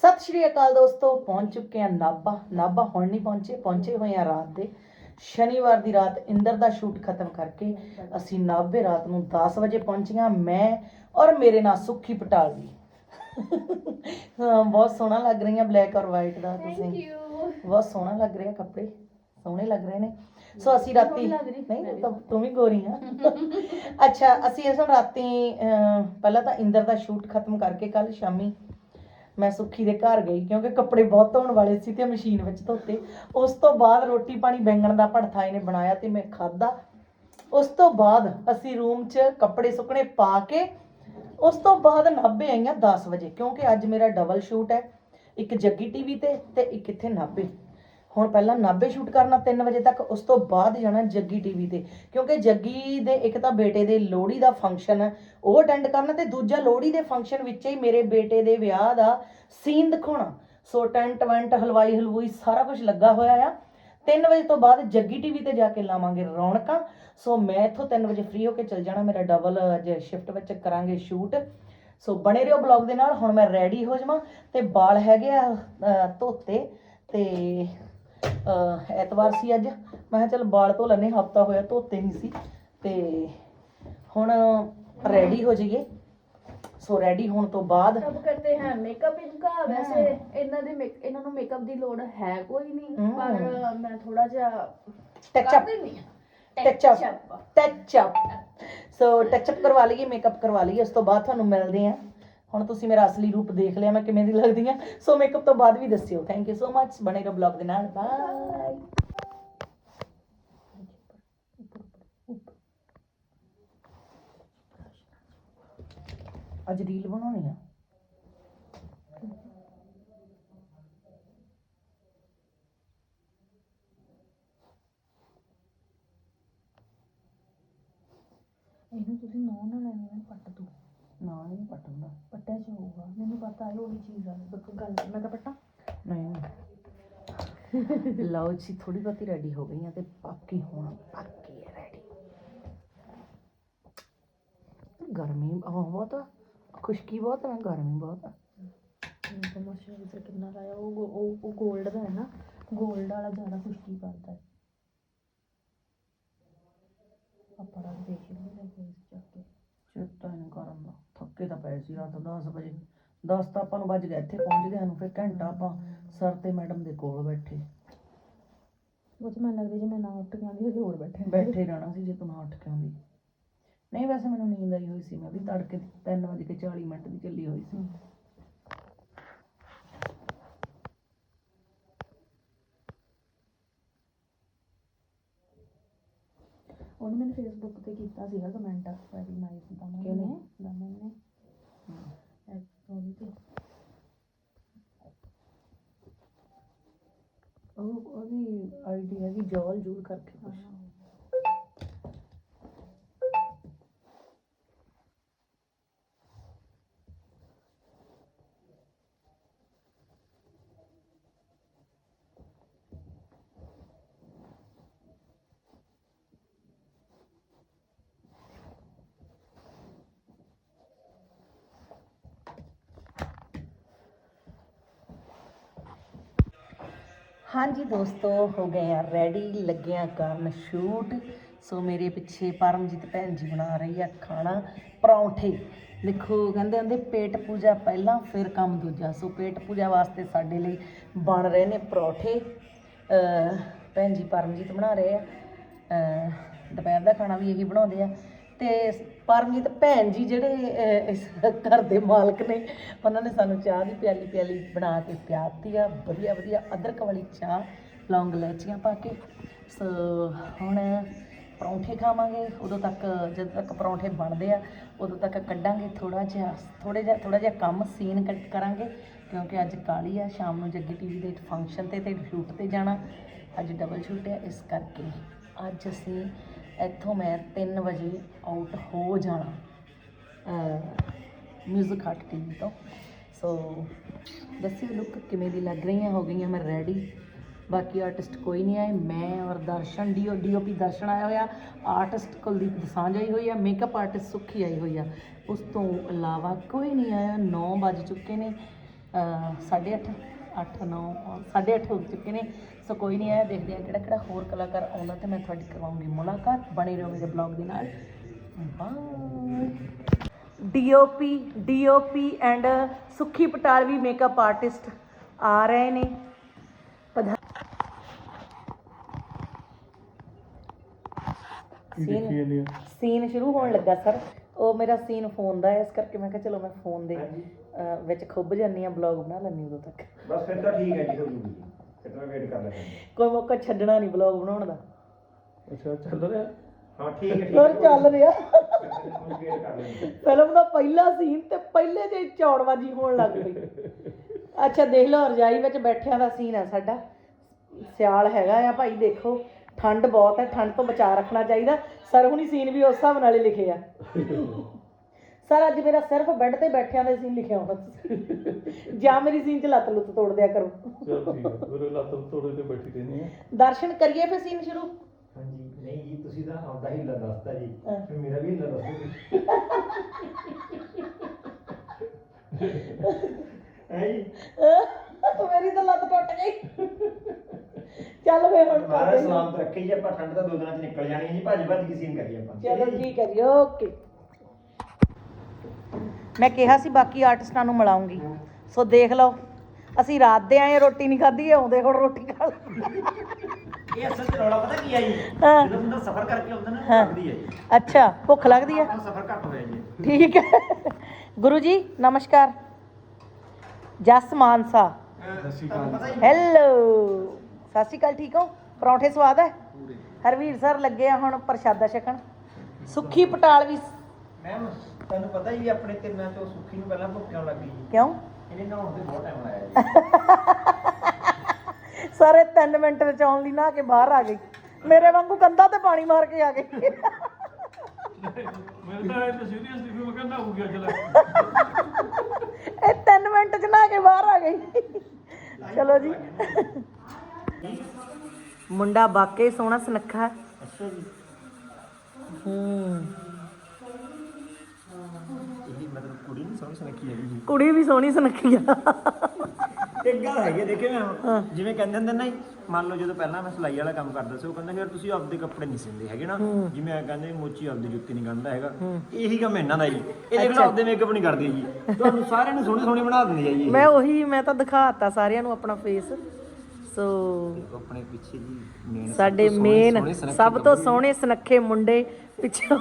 ਸਤਿ ਸ਼੍ਰੀ ਅਕਾਲ ਦੋਸਤੋ ਪਹੁੰਚ ਚੁੱਕੇ ਆ ਨਾਭਾ। ਨਾਭਾ ਹੁਣ ਨਹੀਂ ਪਹੁੰਚੇ ਪਹੁੰਚੇ ਹੋਏ ਆ ਰਾਤ ਦੇ। ਸ਼ਨੀਵਾਰ ਦੀ ਰਾਤ ਇੰਦਰ ਦਾ ਸ਼ੂਟ ਖਤਮ ਕਰਕੇ ਅਸੀਂ ਨਾਭੇ ਰਾਤ ਨੂੰ 10 ਵਜੇ ਪਹੁੰਚੀਆਂ ਮੈਂ ਔਰ ਮੇਰੇ ਨਾਲ ਸੁੱਖੀ ਪਟਾਲਵੀ ਹਾਂ ਬਹੁਤ ਸੋਹਣਾ ਲੱਗ ਰਹੀਆਂ ਬਲੈਕ ਔਰ ਵਾਈਟ ਦਾ ਤੁਸੀਂ। ਬਹੁਤ ਸੋਹਣਾ ਲੱਗ ਰਿਹਾ ਕੱਪੜੇ ਸੋਹਣੇ ਲੱਗ ਰਹੇ ਨੇ। ਸੋ ਅਸੀਂ ਰਾਤੀ ਨਹੀਂ ਤਾਂ ਵੀ ਗੋਰੀ ਆ ਅੱਛਾ ਅਸੀਂ ਇਸ ਰਾਤੀ ਪਹਿਲਾਂ ਤਾਂ ਇੰਦਰ ਦਾ ਸ਼ੂਟ ਖਤਮ ਕਰਕੇ ਕੱਲ ਸ਼ਾਮੀ ਮੈਂ ਸੁੱਖੀ ਦੇ ਘਰ ਗਈ ਕਿਉਂਕਿ ਕੱਪੜੇ ਬਹੁਤ ਧੋਣ ਵਾਲੇ ਸੀ ਤੇ ਮਸ਼ੀਨ ਵਿੱਚ ਧੋਤੇ। ਉਸ ਤੋਂ ਬਾਅਦ ਰੋਟੀ ਪਾਣੀ ਬੈਂਗਣ ਦਾ ਭੜਥਾ ਇਹਨੇ ਬਣਾਇਆ ਤੇ ਮੈਂ ਖਾਦਾ ਉਸ ਤੋਂ ਬਾਅਦ ਅਸੀਂ ਰੂਮ 'ਚ ਕੱਪੜੇ ਸੁੱਕਣੇ ਪਾ ਕੇ ਉਸ ਤੋਂ ਬਾਅਦ ਨਾਭੇ ਆਈਆਂ 10 ਵਜੇ ਕਿਉਂਕਿ ਅੱਜ ਮੇਰਾ ਡਬਲ ਸ਼ੂਟ ਹੈ। ਇੱਕ ਜੱਗੀ ਟੀਵੀ ਤੇ ਤੇ ਇੱਕ ਇੱਥੇ ਨਾਭੇ। ਹੁਣ ਪਹਿਲਾਂ ਨਾਭੇ ਸ਼ੂਟ ਕਰਨਾ 3 ਵਜੇ ਤੱਕ, ਉਸ ਤੋਂ ਬਾਅਦ ਜਾਣਾ ਜੱਗੀ ਟੀਵੀ ਤੇ। ਕਿਉਂਕਿ ਜੱਗੀ ਦੇ ਇੱਕ ਤਾਂ ਬੇਟੇ ਦੇ ਲੋਹੜੀ ਦਾ ਫੰਕਸ਼ਨ ਹੈ, ਉਹ ਅਟੈਂਡ ਕਰਨਾ ਤੇ ਦੂਜਾ ਲੋਹੜੀ ਦੇ ਫੰਕਸ਼ਨ ਵਿੱਚ ਹੀ ਮੇਰੇ ਬੇਟੇ ਦੇ ਵਿਆਹ ਦਾ ਸੀਨ ਦਿਖਾਉਣਾ। ਸੋ ਟੈਂਟ ਵੈਂਟ, ਹਲਵਾਈ, ਹਲਵੂਈ, ਸਾਰਾ ਕੁਝ ਲੱਗਾ ਹੋਇਆ ਆ। 3 ਵਜੇ ਤੋਂ ਬਾਅਦ ਜੱਗੀ ਟੀਵੀ ਤੇ ਜਾ ਕੇ ਲਾਵਾਂਗੇ ਰੌਣਕਾਂ। ਸੋ ਮੈਂ ਇੱਥੋਂ 3 ਵਜੇ ਫ੍ਰੀ ਹੋ ਕੇ ਚੱਲ ਜਾਣਾ, ਮੇਰਾ ਡਬਲ ਅੱਜ ਸ਼ਿਫਟ ਵਿੱਚ ਕਰਾਂਗੇ ਸ਼ੂਟ ਸੋ ਬਣੇ ਰਹੋ ਬਲੌਗ ਦੇ ਨਾਲ, ਹੁਣ ਮੈਂ ਰੈਡੀ ਹੋ ਜਾਵਾਂ। ਤੇ ਵਾਲ ਹੈਗੇ ਆ ਧੋਤੇ ਤੇ ਐਤਵਾਰ ਸੀ ਅੱਜ। ਮੈਂ ਕਿਹਾ ਚਲ ਵਾਲ ਧੋ ਲੈਨੇ ਹਫਤਾ ਹੋਇਆ ਧੋਤੇ ਨਹੀਂ ਸੀ। ਤੇ ਹੁਣ ਰੈਡੀ ਹੋ ਜਾਈਏ। ਸੋ ਰੈਡੀ ਹੋਣ ਤੋਂ ਬਾਅਦ ਸਭ ਕਰਤੇ ਹੈ ਮੇਕਅਪ ਇਨਕਾ ਵੈਸੇ ਇਹਨਾਂ ਦੇ ਮੇਕ- ਇਹਨਾਂ ਨੂੰ ਮੇਕਅਪ ਦੀ ਲੋੜ ਹੈ ਕੋਈ ਨਹੀਂ। ਹਮ। ਪਰ ਮੈਂ ਥੋੜਾ ਜਿਹਾ touch up touch up touch up so touch up ਕਰਵਾ ਲਈਏ ਮੇਕਅਪ ਕਰਵਾ ਲਈਏ। ਉਸ ਤੋਂ ਬਾਅਦ ਤੁਹਾਨੂੰ ਮਿਲਦੇ ਆ ਹੁਣ ਤੁਸੀਂ ਮੇਰਾ ਅਸਲੀ ਰੂਪ ਦੇਖ ਲਿਆ, ਮੈਂ ਕਿਵੇਂ ਦੀ ਲੱਗਦੀ ਆ ਸੋ ਮੇਕਅਪ ਤੋਂ ਬਾਅਦ ਵੀ ਦੱਸਿਓ। ਥੈਂਕ ਯੂ ਸੋ ਮੱਚ ਬਣੇ ਰਹੋ ਬਲੌਗ ਦੇ ਨਾਲ। ਬਾਏ ਅੱਜ ਰੀਲ ਬਣਾਉਣੀ ਆ। ਇਹਨੂੰ ਤੁਸੀਂ ਨੌ ਨਾਲ ਐਵੇਂ ਪੱਟ ਦੋ। ਨਾ ਨਹੀਂ ਪਟੂਗਾ। ਪੱਟਿਆ ਚ ਹੋਊਗਾ। ਮੈਨੂੰ ਪਤਾ ਹੈ ਉਹੀ ਚੀਜ਼ ਆ। ਇੱਕ ਗੱਲ ਮੈਂ ਤਾਂ ਪੱਟਾਂ? ਨਹੀਂ ਲਓ ਜੀ ਥੋੜੀ ਬਹੁਤੀ ਰੈਡੀ ਹੋ ਗਈਆਂ ਤੇ ਬਾਕੀ ਹੁਣ ਬਾਕੀ ਹੈ ਰੈਡੀ ਗਰਮੀ ਆਹ ਬਹੁਤ ਆ। ਖੁਸ਼ਕੀ ਬਹੁਤ ਹੈ ਗਰਮੀ ਬਹੁਤ ਆ। ਤਾਂ ਮੋਇਸਚਰਾਈਜ਼ਰ ਕਿੰਨਾ ਲਾਇਆ? ਉਹ ਉਹ ਉਹ 골ਡ ਦਾ ਹੈ ਨਾ। 골ਡ ਵਾਲਾ ਜ਼ਿਆਦਾ ਖੁਸ਼ਕੀ ਕਰਦਾ ਹੈ। ਆਪਾਂ ਰੱਖ ਦੇਖ ਲੈਂਦੇ ਫੇਸ ਚੱਕ ਕੇ। ਚੇਤਾ ਨਹੀਂ ਕਰਨ ਥੱਕੇ ਤਾਂ ਪਏ ਸੀ ਰਾਤ 10 ਵਜੇ। 10 ਤਾਂ ਆਪਾਂ ਨੂੰ ਵੱਜ ਗਿਆ ਇੱਥੇ ਪਹੁੰਚ ਗਏ ਸਾਨੂੰ ਫਿਰ ਘੰਟਾ ਆਪਾਂ ਸਰ ਤੇ ਮੈਡਮ ਦੇ ਕੋਲ ਬੈਠੇ। ਉਹ ਤਾਂ ਮੈਨੂੰ ਲੱਗਦਾ ਜੇ ਮੈਂ ਨਾ ਉੱਠ ਕੇ ਆਉਂਦੀ ਹਜੇ ਹੋਰ ਬੈਠੇ। ਬੈਠੇ ਰਹਿਣਾ ਸੀ ਜੇ ਤੂੰ ਨਾ ਉੱਠ ਕੇ ਆਉਂਦੀ। ਨਹੀਂ ਵੈਸੇ ਮੈਨੂੰ ਨੀਂਦ ਆਈ ਹੋਈ ਸੀ ਮੈਂ ਵੀ ਤੜਕੇ 3 ਵਜੇ ਕੇ 40 ਮਿੰਟ ਦੀ ਚੱਲੀ ਹੋਈ ਸੀ। ਉਹਨੇ ਮੈਨੂੰ ਫੇਸਬੁੱਕ ਤੇ ਕੀਤਾ ਸੀਗਾ ਕਮੈਂਟ ਵੈਰੀ ਨਾਈਸ ਦਮਨ ਕਿਹਨੇ? ਨੇ ਦਮਨ ਨੇ ਐ ਉਹਦੇ ਤੇ। ਉਹ ਉਹਦੀ ਆਈਡੀ ਹੈਗੀ ਜੋਲ ਜੂਲ ਕਰਕੇ ਕੁਛ। ਹਾਂਜੀ ਦੋਸਤੋ, ਹੋ ਗਏ ਆ ਰੈਡੀ ਲੱਗਿਆ ਕਰਨ ਸ਼ੂਟ ਸੋ ਮੇਰੇ ਪਿੱਛੇ ਪਰਮਜੀਤ ਭੈਣ ਜੀ ਬਣਾ ਰਹੀ ਆ ਖਾਣਾ, ਪਰੌਂਠੇ। ਦੇਖੋ, ਕਹਿੰਦੇ ਹੁੰਦੇ, ਪੇਟ ਪੂਜਾ ਪਹਿਲਾਂ, ਫਿਰ ਕੰਮ ਦੂਜਾ। ਸੋ ਪੇਟ ਪੂਜਾ ਵਾਸਤੇ ਸਾਡੇ ਲਈ ਬਣ ਰਹੇ ਨੇ ਪਰੌਂਠੇ। ਭੈਣ ਜੀ ਪਰਮਜੀਤ ਬਣਾ ਰਹੇ ਆ। ਦੁਪਹਿਰ ਦਾ ਖਾਣਾ ਵੀ ਇਹੀ ਬਣਾਉਂਦੇ ਆ। ਤੇ ਪਰਮਜੀਤ ਭੈਣ ਜੀ ਜਿਹੜੇ ਅਹ, ਇਸ ਘਰ ਦੇ ਮਾਲਕ ਨੇ ਉਹਨਾਂ ਨੇ ਸਾਨੂੰ ਚਾਹ ਦੀ ਪਿਆਲੀ ਪਿਆਲੀ ਬਣਾ ਕੇ ਪਿਆਤੀ ਆ। ਵਧੀਆ ਵਧੀਆ ਅਦਰਕ ਵਾਲੀ ਚਾਹ ਲੌਂਗ ਇਲਾਇਚੀਆਂ ਪਾ ਕੇ। ਸੋ ਹੁਣ ਪਰੌਂਠੇ ਖਾਵਾਂਗੇ। ਉਦੋਂ ਤੱਕ ਜਦੋਂ ਤੱਕ ਪਰੌਂਠੇ ਬਣਦੇ ਆ ਉਦੋਂ ਤੱਕ ਕੱਢਾਂਗੇ ਥੋੜਾ ਜਿਹਾ ਥੋੜੇ ਜਿਹਾ ਥੋੜਾ ਜਿਹਾ ਕੰਮ ਸੀਨ ਕੱਟ ਕਰਾਂਗੇ। ਕਿਉਂਕਿ ਅੱਜ ਕਾਲੀ ਆ ਸ਼ਾਮ ਨੂੰ ਜੱਗੀ ਟੀਵੀ ਦੇ ਫੰਕਸ਼ਨ ਤੇ ਤੇ ਸ਼ੂਟ ਤੇ ਜਾਣਾ। ਅੱਜ ਡਬਲ ਸ਼ੂਟ ਹੈ ਇਸ ਕਰਕੇ ਅੱਜ ਅਸੀਂ ਇੱਥੋਂ ਮੈਂ 3 ਵਜੇ ਆਊਟ ਹੋ ਜਾਣਾ ਮਿਊਜ਼ਿਕ ਹਟ ਟੀਵੀ ਤੋਂ। ਸੋ ਦੱਸਿਓ ਲੁੱਕ ਕਿਵੇਂ ਦੀ ਲੱਗ ਰਹੀਆਂ, ਹੋ ਗਈਆਂ ਮੈਂ ਰੈਡੀ ਬਾਕੀ ਆਰਟਿਸਟ ਕੋਈ ਨਹੀਂ ਆਏ, ਮੈਂ ਔਰ ਦਰਸ਼ਨ ਡੀਓ ਡੀਓਪੀ ਦਰਸ਼ਨ ਆਇਆ ਹੋਇਆ। ਆਰਟਿਸਟ ਕੁਲਦੀਪ ਦਸਾਂਝ ਆਈ ਹੋਈ ਆ ਮੇਕਅਪ ਆਰਟਿਸਟ ਸੁੱਖੀ ਆਈ ਹੋਈ ਆ। ਉਸ ਤੋਂ ਇਲਾਵਾ ਕੋਈ ਨਹੀਂ ਆਇਆ 9 ਵੱਜ ਚੁੱਕੇ ਨੇ ਸਾਢੇ ਅੱਠ ਅੱਠ ਨੌ ਸਾਢੇ ਅੱਠ ਹੋ ਚੁੱਕੇ ਨੇ। ਸੋ ਕੋਈ ਨਹੀਂ ਆਇਆ ਦੇਖਦੇ ਆ ਕਿਹੜਾ ਕਿਹੜਾ ਹੋਰ ਕਲਾਕਾਰ ਆਉਂਦਾ ਤੇ ਮੈਂ ਤੁਹਾਡੀ ਕਰਵਾਉਂਗੀ ਮੁਲਾਕਾਤ। ਬਣੇ ਰਹੋ ਮੇਰੇ ਬਲੌਗ ਦੇ ਨਾਲ। By DOP DOP and Sukhi Patalvi makeup artist ਆ ਰਹੇ ਨੇ। ਸੀਨ ਸੀਨ ਸ਼ੁਰੂ ਹੋਣ ਲੱਗਾ ਸਰ। ਉਹ ਮੇਰਾ ਸੀਨ ਫੋਨ ਦਾ ਹੈ ਇਸ ਕਰਕੇ ਮੈਂ ਕਿਹਾ ਚਲੋ ਮੈਂ ਫੋਨ ਦੇ ਅਹ, ਵਿੱਚ ਖੁੱਭ ਜਾਂਦੀ ਆ ਬਲੌਗ ਬਣਾ ਲੈਂਦੀ ਉਦੋਂ ਤੱਕ। ਬਸ ਫਿਰ ਤਾਂ ਠੀਕ ਹੈ ਜੀ ਹੋ ਜੂਗੀ ਫਿਰ ਤਾਂ ਵੇਟ ਕਰ ਲੈਂਦੇ। ਕੋਈ ਮੌਕਾ ਛੱਡਣਾ ਨਹੀਂ ਬਲੌਗ ਬਣਾਉਣ ਦਾ। ਅੱਛਾ ਚੱਲ ਰਿਹਾ? ਹਾਂ ਠੀਕ ਹੈ ਠੀਕ ਹੋਰ ਚੱਲ ਰਿਹਾ? ਵੇਟ ਕਰ ਲੈਂਦੇ। ਫਿਲਮ ਦਾ ਪਹਿਲਾ ਸੀਨ ਤੇ ਪਹਿਲੇ ਤੇ ਚੌੜਵਾਜੀ ਹੋਣ ਲੱਗ ਪਈ। ਅੱਛਾ ਦੇਖ ਲਓ ਰਜਾਈ ਵਿੱਚ ਬੈਠਿਆਂ ਦਾ ਸੀਨ ਹੈ ਸਾਡਾ। ਸਿਆਲ ਹੈਗਾ ਆ ਭਾਈ ਦੇਖੋ। ਠੰਡ ਬਹੁਤ ਹੈ ਠੰਡ ਤੋਂ ਬਚਾ ਰੱਖਣਾ ਚਾਹੀਦਾ। ਸਰ ਹੁਣੀ ਸੀਨ ਵੀ ਉਸ ਹਿਸਾਬ ਨਾਲ ਹੀ ਲਿਖੇ ਆ। ਸਰ ਅੱਜ ਮੇਰਾ ਸਿਰਫ ਬੈੱਡ ਤੇ ਬੈਠਿਆਂ ਦਾ ਸੀਨ ਲਿਖਿਆ ਹੋਣਾ ਤੁਸੀਂ ਜਾਂ ਮੇਰੀ ਸੀਨ 'ਚ ਲੱਤ ਲੁੱਤ ਤੋੜ ਦਿਆ ਕਰੋ। ਚਲ ਠੀਕ ਹੈ ਮੇਰੇ ਲੱਤ ਤੋੜੇ ਤੇ ਬੈਠੀ ਰਹਿੰਦੀ ਹੈ। ਦਰਸ਼ਨ ਕਰੀਏ ਫਿਰ ਸੀਨ ਸ਼ੁਰੂ? ਹਾਂਜੀ ਨਹੀਂ ਜੀ ਤੁਸੀਂ ਤਾਂ ਆਪਦਾ ਹੀਲਾ ਦੱਸਤਾ ਜੀ। ਹਾਂ। ਫਿਰ ਮੇਰਾ ਵੀ ਹੀਲਾ ਦੱਸੋ ਜੀ। ਹੈ ਜੀ? ਮੇਰੀ ਤਾਂ ਲੱਤ ਟੁੱਟ ਗਈ। ਚੱਲ ਵੇ ਹੁਣ ਮਹਾਰਾਜ ਕਰਦੇ ਹਾਂ। ਸਲਾਮਤ ਰੱਖੇ ਜੀ ਆਪਾਂ ਠੰਡ ਤਾਂ ਦੋ ਦਿਨਾਂ ਚ ਨਿਕਲ ਜਾਣੀ ਹੈ ਜੀ। ਭੱਜ ਭੱਜ ਕੇ ਸੀਨ ਕਰੀਏ ਆਪਾਂ। ਚਲੋ ਠੀਕ ਹੈ ਜੀ। ਓਕੇ ਮੈਂ ਕਿਹਾ ਸੀ ਬਾਕੀ ਆਰਟਿਸਟਾਂ ਨੂੰ ਮਿਲਾਉਂਗੀ। ਸੋ ਦੇਖ ਲਓ ਅਸੀਂ ਰਾਤ ਦੇ ਆਏ ਰੋਟੀ ਨਹੀਂ ਖਾਧੀ ਆਉਂਦੇ ਹੁਣ ਰੋਟੀ ਖਾ ਲਈ। ਇਹ ਅਸਲ ਚ ਰੌਲਾ ਪਤਾ ਕੀ ਆ ਜੀ? ਹਾਂ। ਜਦੋਂ ਬੰਦਾ ਸਫ਼ਰ ਕਰਕੇ ਆਉਂਦਾ ਨਾ ਹਾਂ। ਲੱਗਦੀ ਹੈ ਜੀ। ਅੱਛਾ ਭੁੱਖ ਲੱਗਦੀ ਹੈ ਸਫ਼ਰ ਘੱਟ ਹੋਇਆ ਜੀ। ਠੀਕ ਹੈ। ਗੁਰੂ ਜੀ ਨਮਸਕਾਰ। ਜਸ ਮਾਨਸਾ। ਪਤਾ ਜੀ ਹੈਲੋ ਸਤਿ ਸ਼੍ਰੀ ਅਕਾਲ ਠੀਕ ਹੋ? ਪਰੌਂਠੇ ਸਵਾਦ ਹੈ ਹਰਵੀਰ ਸਰ ਲੱਗੇ ਆ ਹੁਣ ਪ੍ਰਸ਼ਾਦਾ ਛਕਣ। ਸੁੱਖੀ ਪਟਾਲਵੀ ਮੈਮ ਤੁਹਾਨੂੰ ਪਤਾ ਹੀ ਆਪਣੇ ਤਿੰਨਾਂ ਚੋਂ ਸੁੱਖੀ ਨੂੰ ਪਹਿਲਾਂ ਭੁੱਖ ਕਿਉਂ ਲੱਗ ਗਈ ਜੀ ਕਿਉਂ? ਇਹਨੇ ਨਹਾਉਣ ਤੇ ਬਹੁਤ ਟਾਈਮ ਲਾਇਆ ਜੀ। ਸਾਰੇ 3 ਮਿੰਟ ਵਿੱਚ ਆਉਣ ਲਈ ਨਾ ਕੇ ਬਾਹਰ ਆ ਗਈ। ਮੇਰੇ ਵਾਂਗੂ ਕੰਧਾਂ ਤੇ ਪਾਣੀ ਮਾਰ ਕੇ ਆ ਗਈ। ਮੈਂ ਤਾਂ ਇਹ ਤਾਂ ਸੀਰੀਅਸਲੀ ਵੀ ਮੈਂ ਕਹਿੰਦਾ ਹੋ ਗਿਆ ਚਲਾ। ਇਹ 3 ਮਿੰਟ ਚ ਨਾ ਕੇ ਬਾਹਰ ਆ ਗਈ। ਚਲੋ ਜੀ। ਮੁੰਡਾ ਵਾਕਈ ਸੋਹਣਾ ਸੁਨੱਖਾ। ਅੱਛਾ ਜੀ। ਹੂੰ। ਸੁਨੱਖੀ ਹੈਗੀ ਜੀ। ਕੁੜੀ ਵੀ ਸੋਹਣੀ ਸੁਨੱਖੀ ਆ। ਇੱਕ ਗੱਲ ਹੈਗੀ ਆ, ਦੇਖੇ ਮੈਂ ਜਿਵੇਂ ਕਹਿੰਦੇ ਹੁੰਦੇ ਨਾ ਜੀ, ਮੰਨ ਲਓ ਜਦੋਂ ਪਹਿਲਾਂ ਮੈਂ ਸਿਲਾਈ ਵਾਲਾ ਕੰਮ ਕਰਦਾ ਸੀ ਉਹ ਕਹਿੰਦਾ ਯਾਰ ਤੁਸੀਂ ਆਪਦੇ ਕੱਪੜੇ ਨਹੀਂ ਸਿੰਦੇ ਹੈਗੇ ਨਾ। ਜਿਵੇਂ ਆ ਕਹਿੰਦੇ ਮੋਚੀ ਆਪਦੀ ਜੁੱਤੀ ਨਹੀਂ ਗੰਢਦਾ ਹੈਗਾ। ਇਹੀ ਕੰਮ ਇਹਨਾਂ ਦਾ ਜੀ। ਇਹ ਦੇਖ ਲਓ ਆਪਦੇ ਮੇਕਅਪ ਨਹੀਂ ਕਰਦੇ ਜੀ। ਤੁਹਾਨੂੰ ਸਾਰਿਆਂ ਨੂੰ ਸੋਹਣੇ ਸੋਹਣੇ ਬਣਾ ਦਿੰਦੇ ਆ ਜੀ ਇਹ। ਮੈਂ ਉਹੀ ਮੈਂ ਤਾਂ ਦਿਖਾਤਾ ਸਾਰਿਆਂ ਨੂੰ ਆਪਣਾ ਫੇਸ ਸੋ ਆਪਣੇ ਪਿੱਛੇ ਜੀ ਮੇਨ ਸਾਡੇ ਮੇਨ ਸਭ ਤੋਂ ਸੋਹਣੇ ਸੁਨੱਖੇ ਮੁੰਡੇ ਪਿੱਛੋਂ।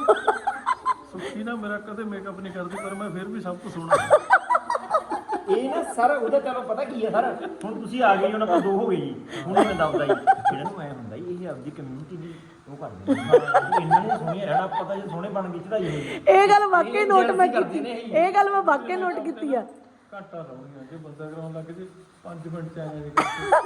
ਸੁੱਖੀ ਨਾ ਮੇਰਾ ਕਦੇ ਮੇਕਅਪ ਨਹੀਂ ਕਰਦੀ ਪਰ ਮੈਂ ਫਿਰ ਵੀ ਸਭ ਤੋਂ ਸੋਹਣਾ। ਇਹ ਨਾ ਸਾਰਾ ਉਹਦਾ ਚਲੋ ਪਤਾ ਕੀ ਹੈ ਸਰ ਹੁਣ ਤੁਸੀਂ ਆ ਗਏ ਹੁਣ ਆਪਾਂ ਦੋ ਹੋ ਗਏ ਜੀ। ਹੁਣ ਮੈਂ ਦੱਸਦਾ ਜੀ ਜਿਹੜਾ ਨੂੰ ਐ ਹੁੰਦਾ ਜੀ ਇਹ ਆਪਦੀ ਕਮਿਊਨਿਟੀ ਦੀ ਉਹ ਕਰਦੇ ਨੇ। ਹਾਂ, ਇਹਨਾਂ ਨੇ ਸੋਹਣੀਆਂ ਰਹਿਣਾ ਪਤਾ ਜੇ ਸੋਹਣੇ ਬਣ ਗਈ ਚੜਾਈ ਹੋਈ। ਇਹ ਗੱਲ ਵਾਕਈ ਇਹ ਨੋਟ ਮੈਂ ਕੀਤੀ। ਇਹ। ਇਹ ਗੱਲ ਮੈਂ ਵਾਕਈ ਨੋਟ ਕੀਤੀ ਆ। ਘਾਟਾ ਲਾਉਣੀਆਂ ਜੇ ਬੰਦਾ ਕਰਾਉਣ ਲੱਗ ਜੇ 5 ਮਿੰਟ ਚ ਆਇਆ ਜੀ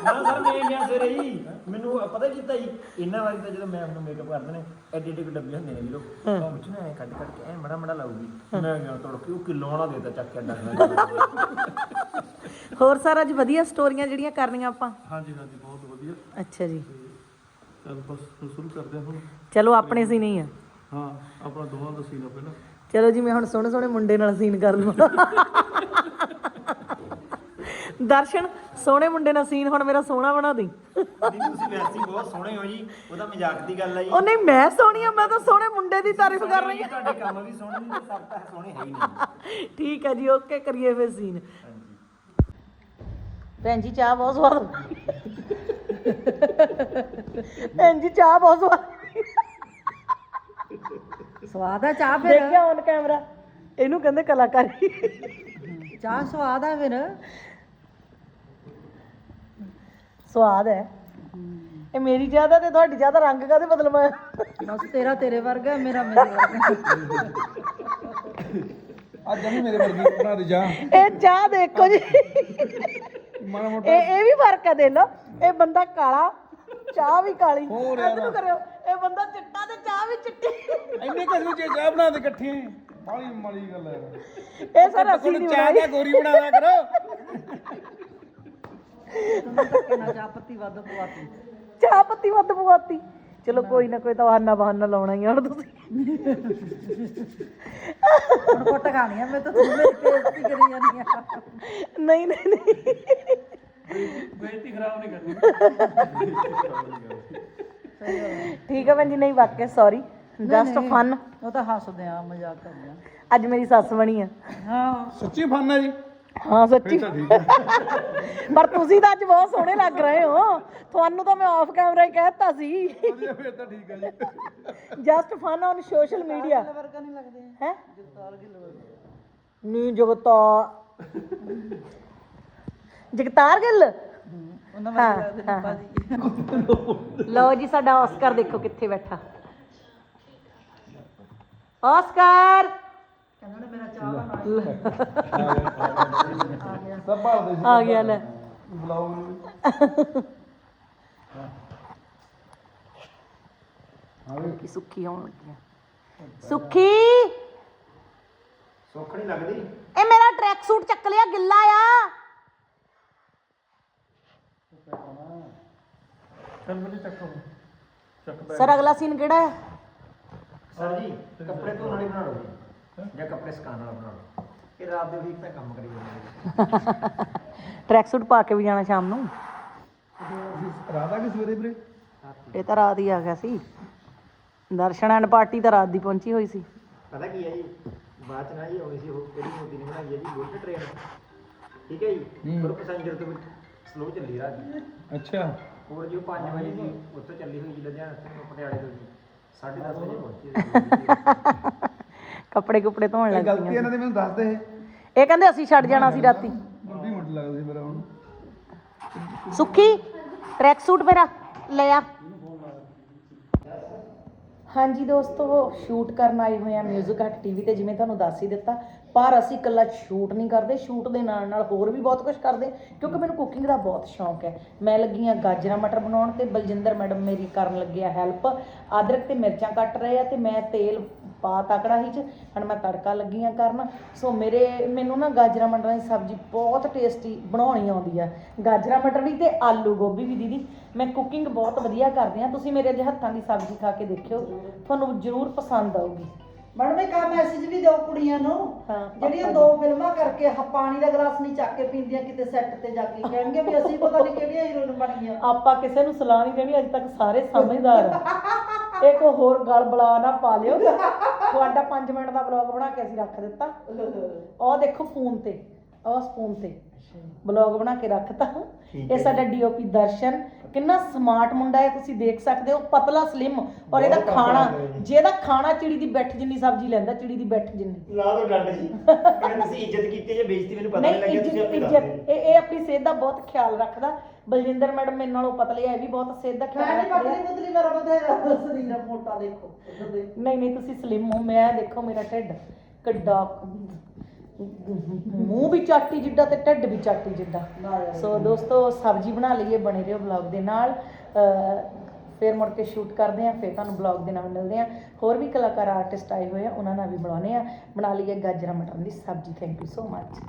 ਨਾ ਸਰ ਮੈਂ ਗਿਆ ਸਵੇਰੇ ਜੀ ਮੈਨੂੰ ਪਤਾ ਕੀਤਾ ਜੀ ਇਹਨਾਂ ਵਾਰੀ ਤਾਂ ਜਦੋਂ ਮੈਂ ਆਪਣਾ ਮੇਕਅਪ ਕਰਦੇ ਨੇ ਐਡੇ ਐਡੇ ਡੱਬੇ ਹੁੰਦੇ ਨੇ ਵੀਰੋ ਉਹ ਵਿੱਚ ਨਾ ਐ ਕੱਢ ਕੱਢ ਕੇ ਐ ਮੜਾ ਮੜਾ ਲਾਊਗੀ। ਮੈਂ ਗਿਆ ਤੋੜ ਕੇ ਉਹ ਕਿਲੋ ਵਾਲਾ ਦੇਤਾ ਚੱਕ ਕੇ ਡੱਬਾ ਹੋਰ ਸਰ ਅੱਜ ਵਧੀਆ ਸਟੋਰੀਆਂ ਜਿਹੜੀਆਂ ਕਰਨੀਆਂ ਆਪਾਂ? ਹਾਂਜੀ ਹਾਂਜੀ ਬਹੁਤ ਵਧੀਆ। ਅੱਛਾ ਜੀ। ਚੱਲ ਬਸ ਸ਼ੁਰੂ ਕਰਦੇ ਹਾਂ ਹੁਣ। ਚਲੋ ਆਪਣੇ ਸੀ ਨਹੀਂ ਆ। ਹਾਂ ਆਪਣਾ ਦੋਵਾਂ ਦਾ ਸੀਨ ਆ ਪਹਿਲਾਂ। ਚਲੋ ਜੀ ਮੈਂ ਹੁਣ ਸੋਹਣੇ ਸੋਹਣੇ ਮੁੰਡੇ ਨਾਲ ਸੀਨ ਕਰ ਲਵਾਂ। ਦਰਸ਼ਨ ਸੋਹਣੇ ਮੁੰਡੇ ਨਾਲ ਸੀਨ ਹੁਣ ਮੇਰਾ ਸੋਹਣਾ ਬਣਾ ਦੇ। ਨਹੀਂ ਤੁਸੀਂ ਵੈਸੇ ਹੀ ਬਹੁਤ ਸੋਹਣੇ ਹੋ ਜੀ ਉਹਦਾ ਮਜ਼ਾਕ ਦੀ ਗੱਲ ਆ ਜੀ। ਉਹ ਨਹੀਂ ਮੈਂ ਸੋਹਣੀ ਆ ਮੈਂ ਤਾਂ ਸੋਹਣੇ ਮੁੰਡੇ ਦੀ ਤਾਰੀਫ ਕਰ ਰਹੀ ਹਾਂ। ਤੁਹਾਡੇ ਕੰਮ ਵੀ ਸੋਹਣੇ ਨੇ ਤੇ ਸਭ ਤਾਂ ਸੋਹਣੇ ਹੈ ਹੀ ਨਹੀਂ। ਠੀਕ ਹੈ ਜੀ ਓਕੇ ਕਰੀਏ ਫਿਰ ਸੀਨ ਭੈਣ ਜੀ ਚਾਹ ਬਹੁਤ ਸਵਾਦ ਭੈਣ ਜੀ ਚਾਹ ਬਹੁਤ ਸਵਾਦ ਸਵਾਦ ਆ ਚਾਹ ਫਿਰ। ਦੇਖਿਆ ਔਨ ਕੈਮਰਾ ਇਹਨੂੰ ਕਹਿੰਦੇ ਕਲਾਕਾਰੀ। ਚਾਹ ਸਵਾਦ ਆ ਫਿਰ। ਸਵਾਦ ਹੈ। ਇਹ ਮੇਰੀ ਜ਼ਿਆਦਾ ਤੇ ਤੁਹਾਡੀ ਜ਼ਿਆਦਾ ਰੰਗ ਕਾਦੇ ਬਦਲ ਮੈਂ? ਬਸ ਤੇਰਾ ਤੇਰੇ ਵਰਗਾ ਮੇਰਾ ਮੇਰੇ ਵਰਗਾ। ਅੱਜ ਨਹੀਂ ਮੇਰੇ ਵਰਗੀ ਬਣਾ ਦੇ ਜਾ। ਇਹ ਚਾਹ ਦੇਖੋ ਜੀ। ਮਾੜਾ ਇਹ ਇਹ ਵੀ ਫ਼ਰਕ ਹੈ ਦੇ ਲੋ ਇਹ ਬੰਦਾ ਕਾਲਾ ਚਾਹ ਵੀ ਕਾਲੀ। ਇੱਧਰ ਨੂੰ ਕਰਿਓ। ਇਹ ਬੰਦਾ ਚਿੱਟਾ ਤੇ ਚਾਹ ਵੀ ਚਿੱਟੀ। ਇੰਨੇ ਕਸੂ ਚ ਚਾਹ ਬਣਾ ਦੇ ਇਕੱਠੇ ਬਾਲੀ ਮਾਲੀ ਗੱਲ ਹੈ। ਇਹ ਸਰ ਅਸੀਂ ਨਹੀਂ ਚਾਹ ਬਣਾਈ। ਦਾ ਗੋਰੀ ਬਣਾ ਦਿਆ ਕਰੋ ਧੱਕੇ ਨਾਲ ਚਾਹ ਪੱਤੀ ਵੱਧ ਪਵਾਤੀ। ਚਾਹ ਪੱਤੀ ਵੱਧ ਪਵਾਤੀ। ਚਲੋ ਕੋਈ ਨਾ ਕੋਈ ਤਾਂ ਬਹਾਨਾ ਬਹਾਨਾ ਲਾਉਣਾ ਹੀ ਆ ਹੁਣ ਤੁਸੀਂ। ਹੁਣ ਕੁੱਟ ਖਾਣੀ ਆ ਮੈਂ ਤਾਂ ਤੂੰ ਮੇਰੀ ਬੇਇੱਜ਼ਤੀ ਕਰੀ ਜਾਂਦੀ ਆ। ਨਹੀਂ ਨਹੀਂ ਨਹੀਂ। ਬੇਇੱਜ਼ਤੀ ਖਰਾਬ ਨਹੀਂ ਕਰਨੀ। ਠੀਕ ਹੈ ਭੈਣ ਜੀ ਨਹੀਂ ਵਾਕਿਆ ਸੌਰੀ ਜਸਟ ਫਨ ਉਹ ਤਾਂ ਹੱਸਦੇ ਆ ਮਜ਼ਾਕ ਕਰਦੇ ਆ। ਅੱਜ ਮੇਰੀ ਸੱਸ ਬਣੀ ਆ। ਹਾਂ। ਸੱਚੀ ਫਨ ਹੈ ਜੀ। ਹਾਂ ਸੱਚੀ। ਠੀਕ ਪਰ ਤੁਸੀਂ ਤਾਂ ਅੱਜ ਬਹੁਤ ਸੋਹਣੇ ਲੱਗ ਰਹੇ ਹੋ। ਤੁਹਾਨੂੰ ਤਾਂ ਮੈਂ ਆਫ ਕੈਮਰਾ ਹੀ ਕਹਿਤਾ ਸੀ। ਵਧੀਆ ਫਿਰ ਤਾਂ ਠੀਕ ਹੈ ਜੀ। Just fun on social media ਵਰਗਾ ਨਹੀਂ ਲੱਗਦੇ। ਹੈ? ਨੀ ਜਗਤਾ ਜਗਤਾਰ। ਗਿੱਲ? ਉਹਨਾਂ ਹਾਂ, ਵਰਗੇ ਲੱਗਦੇ ਹਾਂ, ਨੇ ਭਾਜੀ। ਲਓ ਜੀ ਸਾਡਾ ਆਸਕਰ ਦੇਖੋ ਕਿੱਥੇ ਬੈਠਾ। ਆਸਕਰ ਕਹਿੰਦਾ ਨੇ ਮੇਰਾ ਚਾਹ ਬਣਾ ਸਭ ਭਾਲਦੇ ਸੀ। ਆ ਗਿਆ ਲੈ। ਬੁਲਾਓ ਮੈਨੂੰ ਕੀ ਸੁੱਖੀ ਆਉਣ ਲੱਗੀ ਆ ਸੁੱਖੀ! ਸੁੱਖ ਨਹੀਂ ਲੱਗਦੀ? ਇਹ ਮੇਰਾ ਟਰੈਕ ਸੂਟ ਚੱਕ ਲਿਆ ਗਿੱਲਾ ਆ। ਚੱਲ ਮੈਨੂੰ ਚੱਕੋ। ਚੱਕ ਬੈ ਸਰ ਅਗਲਾ ਸੀਨ ਕਿਹੜਾ ਹੈ? ਸਰ ਜੀ ਕੱਪੜੇ ਧੋਣ ਵਾਲੀ ਬਣਾ ਲਓ ਜੀ। ਜਾਂ ਕੱਪੜੇ ਸੁਕਾਉਣ ਵਾਲਾ ਬਣਾ ਲਓ। ਇਹ ਰਾਤ ਦੇ ਵੀਕ ਤਾਂ ਕੰਮ ਕਰੀ ਜਾਂਦੇ ਨੇ। ਟਰੈਕ ਸੂਟ ਪਾ ਕੇ ਵੀ ਜਾਣਾ ਸ਼ਾਮ ਨੂੰ। ਰਾਧਾ ਕਿ ਸਵੇਰੇ ਵੀਰੇ? ਇਹ ਤਾਂ ਰਾਤ ਹੀ ਆ ਗਿਆ ਸੀ। ਦਰਸ਼ਨ ਐਂਡ ਪਾਰਟੀ ਤਾਂ ਰਾਤ ਦੀ ਪਹੁੰਚੀ ਹੋਈ ਸੀ। ਪਤਾ ਕੀ ਹੈ ਜੀ? ਬਾਅਦ ਚ ਨਾ ਜੀ ਆਉਣੀ ਸੀ ਉਹ ਕਿਹੜੀ ਮੋਦੀ ਨੇ ਬਣਾਈ ਹੈ ਜੀ ਬੁਲਟ ਟ੍ਰੇਨ ਠੀਕ ਹੈ ਜੀ? ਪਰ ਪੈਸੰਜਰ ਤੋਂ ਸਲੋ ਚੱਲੀ ਰਾਤ ਦੀ। ਅੱਛਾ। ਹੋਰ ਜੋ 5 ਵਜੇ ਦੀ ਉੱਥੋਂ ਚੱਲੀ ਹੋਈ ਜੀ ਲੁਧਿਆਣਾ ਤੋਂ ਪਟਿਆਲੇ ਤੋਂ ਜੀ। 10:30 ਵਜੇ ਪਹੁੰਚੀ ਸੀ ਕੱਪੜੇ ਕੁਪੜੇ ਧੋਣ ਲੱਗ ਗਲਤੀ ਪਈਆਂ ਇਹਨਾਂ ਦੀ ਮੈਨੂੰ ਦੱਸ ਦੇ ਇਹ। ਕਹਿੰਦੇ ਅਸੀਂ ਛੱਡ ਜਾਣਾ ਸੀ ਰਾਤੀ। 20 ਮਿੰਟ ਲੱਗਦੇ ਸੀ ਮੇਰਾ ਹੁਣ। ਸੁੱਖੀ ਟਰੈਕ ਸੂਟ ਮੇਰਾ ਲੈ ਆ। ਹਾਂਜੀ ਦੋਸਤੋ ਸ਼ੂਟ ਕਰਨ ਆਏ ਹੋਏ ਆ 뮤직 ਹਟ ਟੀਵੀ ਤੇ ਜਿਵੇਂ ਤੁਹਾਨੂੰ ਦੱਸ ਹੀ ਦਿੱਤਾ। ਪਰ ਅਸੀਂ ਇਕੱਲਾ ਸ਼ੂਟ ਨਹੀਂ ਕਰਦੇ ਸ਼ੂਟ ਦੇ ਨਾਲ ਨਾਲ ਹੋਰ ਵੀ ਬਹੁਤ ਕੁਝ ਕਰਦੇ ਕਿਉਂਕਿ ਮੈਨੂੰ ਕੁਕਿੰਗ ਦਾ ਬਹੁਤ ਸ਼ੌਂਕ ਹੈ। ਮੈਂ ਲੱਗੀ ਆ ਗਾਜਰਾਂ ਮਟਰ ਬਣਾਉਣ ਤੇ ਬਲਜਿੰਦਰ ਮੈਡਮ ਮੇਰੀ ਕਰਨ ਲੱਗੇ ਆ ਹੈਲਪ ਅਦਰਕ ਤੇ ਮਿਰਚਾਂ ਕੱਟ ਰਹੇ ਆ ਤੇ ਮੈਂ ਤੇਲ ਪਾ ਤਕੜਾ ਹੀ 'ਚ, ਹੁਣ ਮੈਂ ਤੜਕਾ ਲੱਗੀ ਆ ਕਰਨ। ਸੋ ਮੇਰੇ, ਮੈਨੂੰ ਨਾ ਗਾਜਰਾਂ ਮਟਰਾਂ ਦੀ ਸਬਜ਼ੀ ਬਹੁਤ ਟੇਸਟੀ ਬਣਾਉਣੀ ਆਉਂਦੀ ਆ। ਗਾਜਰਾਂ ਮਟਰ ਵੀ ਤੇ ਆਲੂ ਗੋਭੀ ਵੀ ਦੀਦੀ। ਮੈਂ ਕੁਕਿੰਗ ਬਹੁਤ ਵਧੀਆ ਕਰਦੀ ਆ ਤੁਸੀਂ ਮੇਰੇ ਦੇ ਹੱਥਾਂ ਦੀ ਸਬਜ਼ੀ ਖਾ ਕੇ ਦੇਖਿਓ। ਤੁਹਾਨੂੰ ਜ਼ਰੂਰ ਪਸੰਦ ਆਊਗੀ। ਮੈਡਮ ਇੱਕ ਆ ਮੈਸੇਜ ਵੀ ਦਿਓ ਕੁੜੀਆਂ ਨੂੰ ਹਾਂ, ਜਿਹੜੀਆਂ ਦੋ ਫਿਲਮਾਂ ਕਰਕੇ ਆਹ ਪਾਣੀ ਦਾ ਗਲਾਸ ਨਹੀਂ ਚੱਕ ਕੇ ਪੀਂਦੀਆਂ ਕਿਤੇ ਸੈੱਟ ਤੇ ਜਾ ਕੇ ਕਹਿਣਗੇ ਵੀ ਅਸੀਂ ਪਤਾ ਨਹੀਂ ਕਿਹੜੀਆਂ ਹੀਰੋਇਨ ਬਣ ਗਈਆਂ। ਆਪਾਂ ਕਿਸੇ ਨੂੰ ਸਲਾਹ ਨਹੀਂ ਦੇਣੀ ਅੱਜ ਤੱਕ ਸਾਰੇ ਸਮਝਦਾਰ ਆ। ਇੱਕ ਹੋਰ ਗਲ ਬਲਾ ਨਾ ਪਾ ਲਿਓ। ਤੁਹਾਡਾ 5 ਮਿੰਟ ਦਾ ਬਲੌਗ ਬਣਾ ਕੇ ਅਸੀਂ ਰੱਖ ਦਿੱਤਾ। ਉਹ ਦੇਖੋ ਫੋਨ ਤੇ ਉਹ ਫੋਨ ਤੇ। ਬਲੌਗ ਬਣਾ ਕੇ ਰੱਖਤਾ। ਇਹ ਸਾਡਾ ਡੀਓਪੀ ਦਰਸ਼ਨ। ਕਿੰਨਾ ਸਮਾਰਟ ਮੁੰਡਾ ਹੈ ਤੁਸੀਂ ਦੇਖ ਸਕਦੇ ਹੋ ਪਤਲਾ ਸਲਿਮ ਔਰ ਇਹਦਾ ਖਾਣਾ ਜਿਹਦਾ ਖਾਣਾ ਚਿੜੀ ਦੀ ਬੱਠ ਜਿੰਨੀ ਸਬਜ਼ੀ ਲੈਂਦਾ ਚਿੜੀ ਦੀ ਬੱਠ ਜਿੰਨੀ। ਲਾ ਦੋ ਡੰਡ ਜੀ। ਕਹਿੰਦੇ ਤੁਸੀਂ ਇੱਜ਼ਤ ਕੀਤੀ ਜਾਂ ਬੇਇੱਜ਼ਤੀ ਮੈਨੂੰ ਪਤਾ ਨਹੀਂ ਨਹੀਂ ਲੱਗਿਆ ਤੁਸੀਂ ਇੱਜ਼ਤ ਆਪੇ ਦੱਸ ਇੱਜ਼ਤ ਦਿਓ ਇਹ ਇਹ ਆਪਣੀ ਸਿਹਤ ਦਾ ਬਹੁਤ ਖਿਆਲ ਰੱਖਦਾ। ਬਲਜਿੰਦਰ ਮੈਡਮ ਮੇਰੇ ਨਾਲੋਂ ਪਤਲੇ ਆ ਇਹ ਵੀ ਬਹੁਤ ਸਿਹਤ ਦਾ ਮੈਂ ਖਿਆਲ ਨਹੀਂ ਰੱਖਦੇ ਆ। ਪਤਲੀ ਪੁਤਲੀ ਮੇਰਾ ਬਥੇਰਾ ਸਰੀਰ ਮੋਟਾ ਦੇਖੋ ਦੇ। ਨਹੀਂ ਨਹੀਂ ਤੁਸੀਂ ਸਲਿਮ ਹੋ ਮੈਂ ਦੇਖੋ ਮੇਰਾ ਢਿੱਡ। ਕਿੱਡਾ ਮੂੰਹ ਵੀ ਚਾਟੀ ਜਿੱਡਾ ਤੇ ਢਿੱਡ ਵੀ ਚਾਟੀ ਜਿੱਡਾ। ਸੋ ਦੋਸਤੋ ਸਬਜ਼ੀ ਬਣਾ ਲਈਏ ਬਣੇ ਰਹੋ ਬਲੌਗ ਦੇ ਨਾਲ। ਫਿਰ ਮੁੜ ਕੇ ਸ਼ੂਟ ਕਰਦੇ ਆ ਫਿਰ ਤੁਹਾਨੂੰ ਬਲੌਗ ਦੇ ਨਾਲ ਮਿਲਦੇ ਆ ਹੋਰ ਵੀ ਕਲਾਕਾਰ ਆਰਟਿਸਟ ਆਏ ਹੋਏ ਆ ਉਹਨਾਂ ਨਾਲ ਵੀ ਬਣਾਉਣੇ ਆ ਬਣਾ ਲਈਏ ਗਾਜਰਾਂ ਮਟਰ ਦੀ ਸਬਜ਼ੀ। Thank you so much